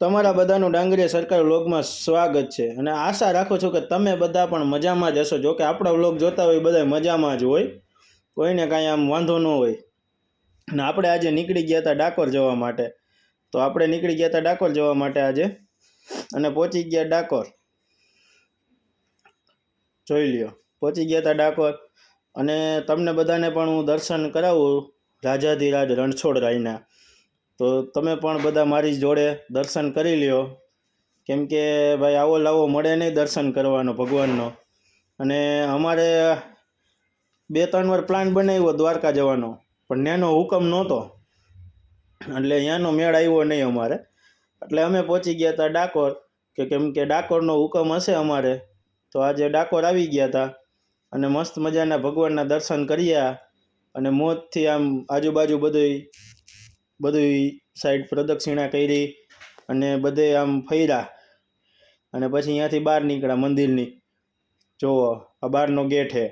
તમારા બધાનું ડાંગરીયા સરકાર વ્લોગમાં સ્વાગત છે. અને આશા રાખું છું કે તમે બધા પણ મજામાં જ હશો. જો કે આપણા વ્લોગ જોતા હોય બધા મજામાં જ હોય. કોઈને કાંઈ આમ વાંધો ન હોય. અને આપણે આજે નીકળી ગયા હતા ડાકોર જવા માટે. તો આપણે નીકળી ગયા હતા ડાકોર જવા માટે આજે. અને પહોંચી ગયા ડાકોર. જોઈ લ્યો. પહોંચી ગયા હતા ડાકોર. અને તમને બધાને પણ હું દર્શન કરાવું. રાજાધિરાજ રણછોડરાયના તો તમે પણ બધા મારી જોડે દર્શન કરી લ્યો. કેમ કે ભાઈ આવો લાવો મળે નહીં દર્શન કરવાનો ભગવાનનો. અને અમારે બે ત્રણ વાર પ્લાન બનાવ્યો દ્વારકા જવાનો, પણ ત્યાંનો હુકમ નહોતો. એટલે ત્યાંનો મેળ આવ્યો નહીં અમારે. એટલે અમે પહોંચી ગયા હતા ડાકોર, કે કેમ કે ડાકોરનો હુકમ હશે અમારે. તો આજે ડાકોર આવી ગયા હતા અને મસ્ત મજાના ભગવાનના દર્શન કર્યા. અને મોજથી આમ આજુબાજુ બધુંય બધુંય સાઈડ પ્રદક્ષિણા કરી અને બધે આમ ફર્યા. અને પછી અહીંયાથી બહાર નીકળ્યા મંદિરની. જુઓ આ બહારનો ગેટ છે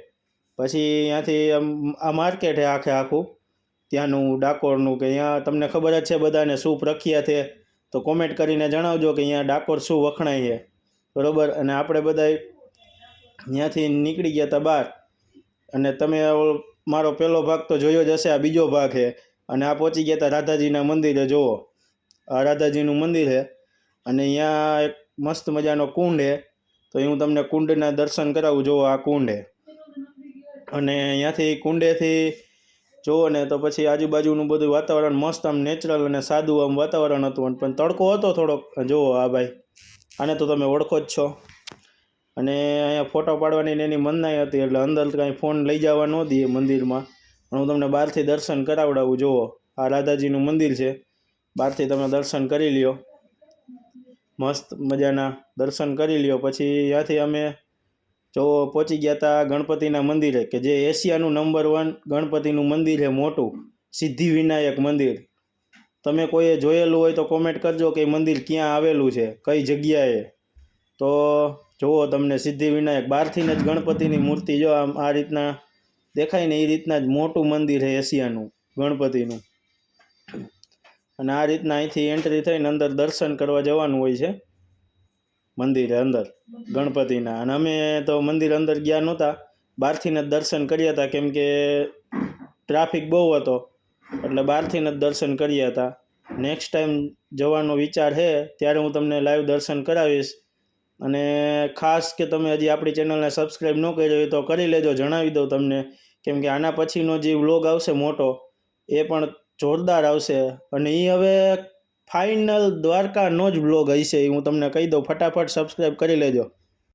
પછી અહીંયાથી આમ, આ માર્કેટ છે આખે આખું. ત્યાંનું ડાકોરનું કે અહીંયા તમને ખબર જ છે બધાને શું પ્રખ્યાત છે. તો કોમેન્ટ કરીને જણાવજો કે અહીંયા ડાકોર શું વખણાય છે. બરાબર? અને આપણે બધા ત્યાંથી નીકળી ગયા હતા બહાર. અને તમે મારો પહેલો ભાગ તો જોયો જ હશે, આ બીજો ભાગ છે અને આ પહોંચી ગયા હતા રાધાજીના મંદિરે, જુઓ. આ રાધાજીનું મંદિર છે અને અહીંયા એક મસ્ત મજાનો કુંડ છે. તો હું તમને કુંડના દર્શન કરાવું, જુઓ આ કુંડ છે. અને અહીંયાથી કુંડેથી, જુઓ ને તો પછી આજુબાજુનું બધું વાતાવરણ મસ્ત, આમ નેચરલ અને સાદું આમ વાતાવરણ હતું. પણ તડકો હતો થોડોક, જુઓ આ ભાઈ. આને તો તમે ઓળખો જ છો. અને અહીંયા ફોટો પાડવાની એની મનાઈ હતી, એટલે અંદર કાંઈ ફોન લઈ જવા ન દઈએ મંદિરમાં. પણ હું તમને બહારથી દર્શન કરાવડાવું, જુઓ. આ રાધાજીનું મંદિર છે. બહારથી તમે દર્શન કરી લ્યો. મસ્ત મજાના દર્શન કરી લ્યો. પછી ત્યાંથી અમે, જો પહોંચી ગયા હતા ગણપતિના મંદિરે, કે જે એશિયાનું નંબર વન ગણપતિનું મંદિર છે મોટું, સિદ્ધિ વિનાયક મંદિર. તમે કોઈએ જોયેલું હોય તો કોમેન્ટ કરજો કે મંદિર ક્યાં આવેલું છે, કઈ જગ્યાએ. તો જુઓ તમને સિદ્ધિ વિનાયક. બહારથી જ ગણપતિની મૂર્તિ જો આમ આ રીતના દેખાય ને એ રીતના જ મોટું મંદિર છે એશિયાનું, ગણપતિનું. અને આ રીતના અહીંથી એન્ટ્રી થઈને અંદર દર્શન કરવા જવાનું હોય છે, મંદિરે અંદર, ગણપતિના. અને અમે તો મંદિર અંદર ગયા નહોતા, બહારથી જ દર્શન કર્યા હતા, કેમ કે ટ્રાફિક બહુ હતો, એટલે બહારથી જ દર્શન કર્યા હતા. નેક્સ્ટ ટાઈમ જવાનો વિચાર છે, ત્યારે હું તમને લાઈવ દર્શન કરાવીશ. અને ખાસ કે તમે હજી આપણી ચેનલને સબસ્ક્રાઈબ ન કરી હોય તો કરી લેજો, જણાવી દઉં તમને. કેમ કે આના પછીનો જે વ્લોગ આવશે મોટો, એ પણ જોરદાર આવશે. અને એ હવે ફાઇનલ દ્વારકાનો જ વ્લોગ હશે એ હું તમને કહી દઉં. ફટાફટ સબસ્ક્રાઈબ કરી લેજો.